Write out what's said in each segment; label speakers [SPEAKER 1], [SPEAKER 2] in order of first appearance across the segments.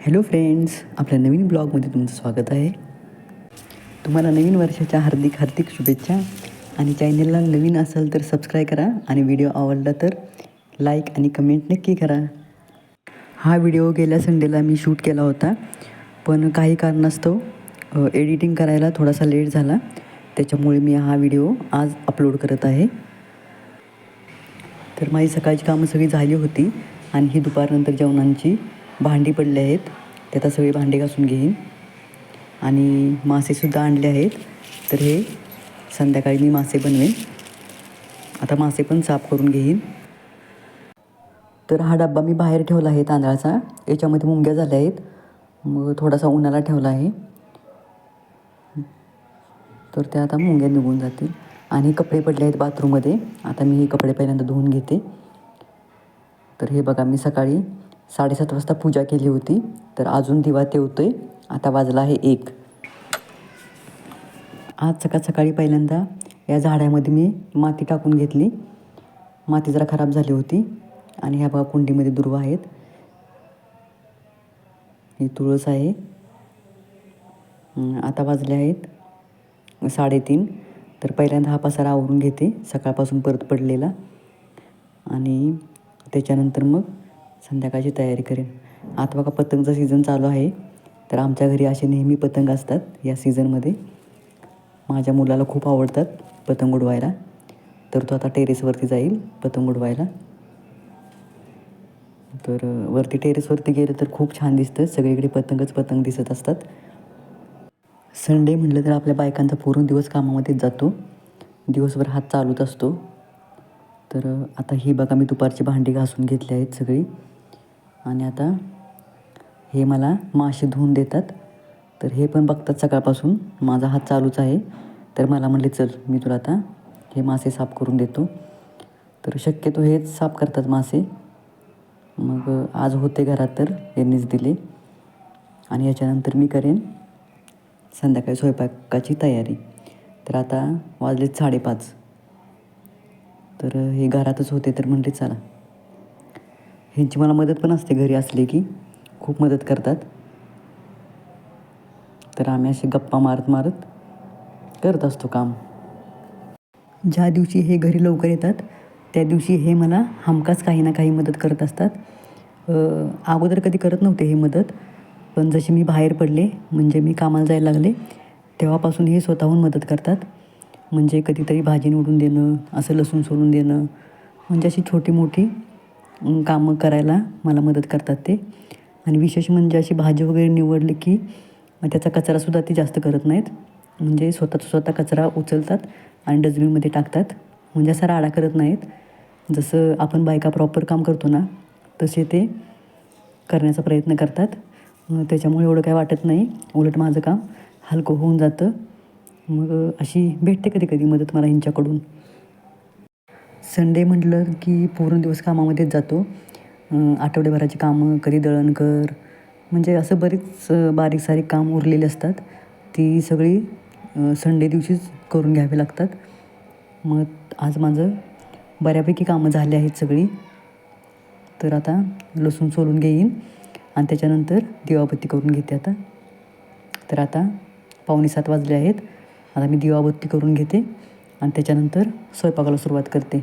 [SPEAKER 1] Hello friends आपल्या नवीन ब्लॉगमध्ये तुमचं स्वागत आहे. तुम्हाला नवीन वर्षाच्या हार्दिक हार्दिक शुभेच्छा आणि चॅनलला नवीन असाल तर सबस्क्राईब करा आणि व्हिडिओ आवडला तर लाईक आणि कमेंट नक्की करा. हा व्हिडिओ गेल्या संडेला मी शूट केला होता पण काही कारणास्तव एडिटिंग करायला थोडासा लेट झाला. त्याच्यामुळे मी हा व्हिडिओ आज अपलोड करत आहे. तर माझी सकाळची कामं सगळी झाली होती आणि ही दुपारनंतर जेवणांची भांडी पडले आहेत. त्यात सगळी भांडी घासून घेईन. आणि मासेसुद्धा आणले आहेत. तर हे संध्याकाळी मी मासे बनवेन. आता मासे पण साफ करून घेईन. तर हा डब्बा मी बाहेर ठेवला आहे तांदळाचा. याच्यामध्ये मुंग्या झाल्या आहेत. मग थोडासा उन्हाला ठेवला आहे. तर त्या आता मुंग्या निघून जातील. आणि कपडे पडले आहेत बाथरूममध्ये. आता मी हे कपडे पहिल्यांदा धुवून घेते. तर हे बघा मी सकाळी साडेसात वाजता पूजा केली होती तर अजून दिवा तेवतोय. आता वाजला आहे एक. आज सकाळ सकाळी पहिल्यांदा या झाडामध्ये मी माती टाकून घेतली. माती जरा खराब झाली होती आणि ह्या बघा कुंडीमध्ये दुर्वा आहेत. ही तुळस आहे. आता वाजले आहेत साडेतीन. तर पहिल्यांदा हा पसारा आवरून घेते सकाळपासून परत पडलेला. आणि त्याच्यानंतर मग संध्याकाळची तयारी करेन. आता बघा पतंगचा सीझन चालू आहे. तर आमच्या घरी असे नेहमी पतंग असतात या सीझनमध्ये माझ्या मुलाला खूप आवडतात पतंग उडवायला. तर तो आता टेरेसवरती जाईल पतंग उडवायला. तर वरती टेरेसवरती गेलं तर खूप छान दिसतं. सगळीकडे पतंगच पतंग दिसत असतात. संडे म्हटलं तर आपल्या बायकांचा पूर्ण दिवस कामामध्येच जातो. दिवसभर हात चालूच असतो. तर आता ही बघा मी दुपारची भांडी घासून घेतली आहेत सगळी. आणि आता हे मला मासे धुवून देतात. तर हे पण बघतात सकाळपासून. माझा हात चालूच आहे. तर मला म्हणले चल मी तुला आता हे मासे साफ करून देतो. तर शक्यतो हेच साफ करतात मासे. मग आज होते घरात तर यांनीच दिले. आणि याच्यानंतर मी करेन संध्याकाळी स्वयंपाकाची तयारी. तर आता वाजले साडेपाच. तर हे घरातच होते तर म्हणले चला. ह्यांची मला मदत पण असते घरी असले की खूप मदत करतात. तर आम्ही असे गप्पा मारत मारत करत असतो काम. ज्या दिवशी हे घरी लवकर येतात त्या दिवशी हे मला हमखास काही ना काही मदत करत असतात. अगोदर कधी करत नव्हते हे मदत पण जशी मी बाहेर पडले म्हणजे मी कामाला जायला लागले तेव्हापासून हे स्वतःहून मदत करतात. म्हणजे कधीतरी भाजी निवडून देणं असं लसूण सोलून देणं. म्हणजे अशी छोटी मोठी कामं करायला मला मदत करतात ते. आणि विशेष म्हणजे अशी भाजी वगैरे निवडली की मग त्याचा कचरासुद्धा ते जास्त करत नाहीत. म्हणजे स्वतःचा स्वतः कचरा उचलतात आणि डस्टबिनमध्ये टाकतात. म्हणजे असा राडा करत नाहीत. जसं आपण बायका प्रॉपर काम करतो ना तसे ते करण्याचा प्रयत्न करतात. त्याच्यामुळे एवढं काय वाटत नाही. उलट माझं काम हलकं होऊन जातं. मग अशी भेटते कधी कधी मदत मला ह्यांच्याकडून संडे म्हटलं की पूर्ण दिवस कामामध्येच जातो. आठवडेभराची आठवड्याभराची कामं कधी दळण कर. म्हणजे असं बरीच बारीक सारीक काम उरलेली असतात. ती सगळी संडे दिवशीच करून घ्यावी लागतात. मग आज माझं बऱ्यापैकी कामं झाली आहेत सगळी. तर आता लसूण सोलून घेईन आणि त्याच्यानंतर दिवाबत्ती करून घेते आता. तर आता पावणे सात वाजले आहेत. आता मी दिवाबत्ती करून घेते आणि त्याच्यानंतर स्वयंपाकाला सुरुवात करते.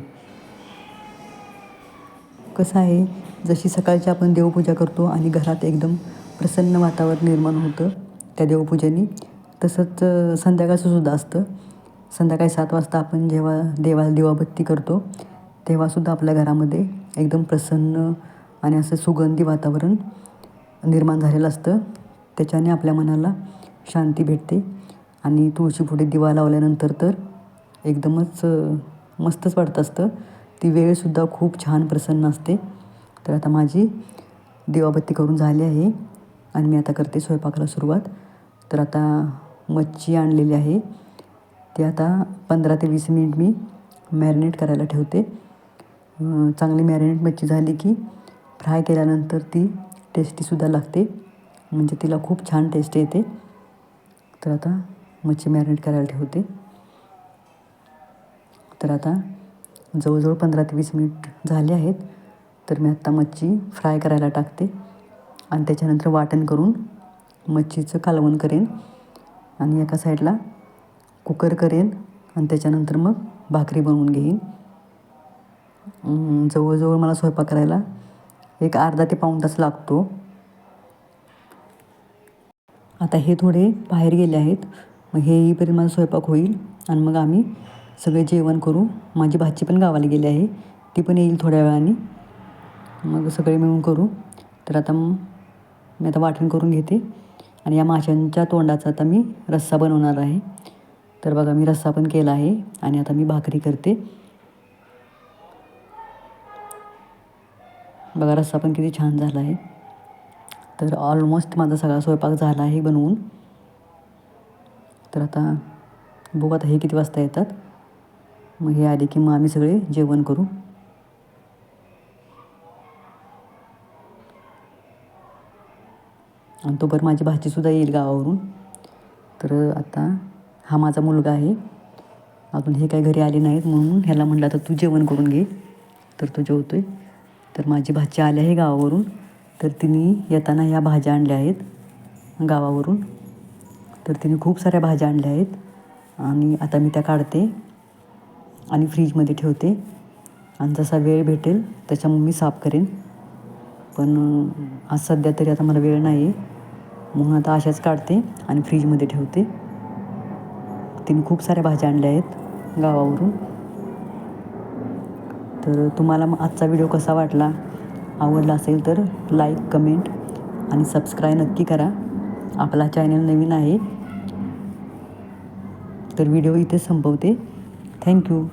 [SPEAKER 1] कसं आहे जशी सकाळची आपण देवपूजा करतो आणि घरात एकदम प्रसन्न वातावरण निर्माण होतं त्या देवपूजेनी तसंच संध्याकाळचं सुद्धा असतं. संध्याकाळी सात वाजता आपण जेव्हा देवाला दिवाबत्ती करतो तेव्हासुद्धा आपल्या घरामध्ये एकदम प्रसन्न आणि असं सुगंधी वातावरण निर्माण झालेलं असतं. त्याच्याने आपल्या मनाला शांती भेटते. आणि तुळशीपुढे दिवा लावल्यानंतर तर एकदमच मस्तच वाटत असतं. ती वेळसुद्धा खूप छान प्रसन्न असते. तर आता माझी दिवाबत्ती करून झाली आहे आणि मी आता करते स्वयंपाकाला सुरुवात. तर आता मच्छी आणलेली आहे. ती आता पंधरा ते वीस मिनिट मी मॅरिनेट करायला ठेवते. चांगली मॅरिनेट मच्छी झाली की फ्राय केल्यानंतर ती टेस्टीसुद्धा लागते. म्हणजे तिला खूप छान टेस्ट येते. तर आता मच्छी मॅरिनेट करायला ठेवते. तर आता जवळजवळ पंधरा ते वीस मिनिट झाले आहेत तर मी आत्ता मच्छी फ्राय करायला टाकते. आणि त्याच्यानंतर वाटण करून मच्छीचं कालवण करेन. आणि एका साईडला कुकर करेन. आणि त्याच्यानंतर मग भाकरी बनवून घेईन. जवळजवळ मला स्वयंपाक करायला एक अर्धा ते पाऊण तास लागतो. आता हे थोडे बाहेर गेले आहेत. मग हे येईपर्यंत माझा स्वयंपाक होईल आणि मग आम्ही सगळे जेवण करू. माझी भाची पण गावाला गेली आहे. ती पण येईल थोड्या वेळाने. मग सगळे मिळून करू. तर आता मी आता वाटण करून घेते. आणि या माशांच्या तोंडाचा आता मी रस्सा बनवणार आहे. तर बघा मी रस्सा पण केला आहे आणि आता मी भाकरी करते. बघा रस्सा पण किती छान झाला आहे. तर ऑलमोस्ट माझा सगळा स्वयंपाक झाला आहे बनवून. तर आता बघू आता हे किती वाजता येतात. मग हे आले की मग आम्ही सगळे जेवण करू. आणि तोपर्यंत माझी भाचीसुद्धा येईल गावावरून. तर आता हा माझा मुलगा आहे. अजून हे काही घरी आले नाहीत म्हणून ह्याला म्हटलं आता तू जेवण करून घे. तर तो आहे तर माझी भाची आली आहे गावावरून. तर तिने येताना ह्या भाज्या आणल्या आहेत गावावरून. तर तिने खूप साऱ्या भाज्या आणल्या आहेत. आणि आता मी त्या काढते आणि फ्रीजमध्ये ठेवते. आणि जसा वेळ भेटेल त्याच्यामुळे मी साफ करेन. पण आज सध्या तरी आता मला वेळ नाही आहे म्हणून आता अशाच काढते आणि फ्रीजमध्ये ठेवते. तिने खूप साऱ्या भाज्या आणल्या आहेत गावावरून. तर तुम्हाला मग आजचा व्हिडिओ कसा वाटला? आवडला असेल तर लाईक कमेंट आणि सबस्क्राईब नक्की करा. आपला चॅनल नवीन आहे तर व्हिडिओ इथे संपवते. थँक्यू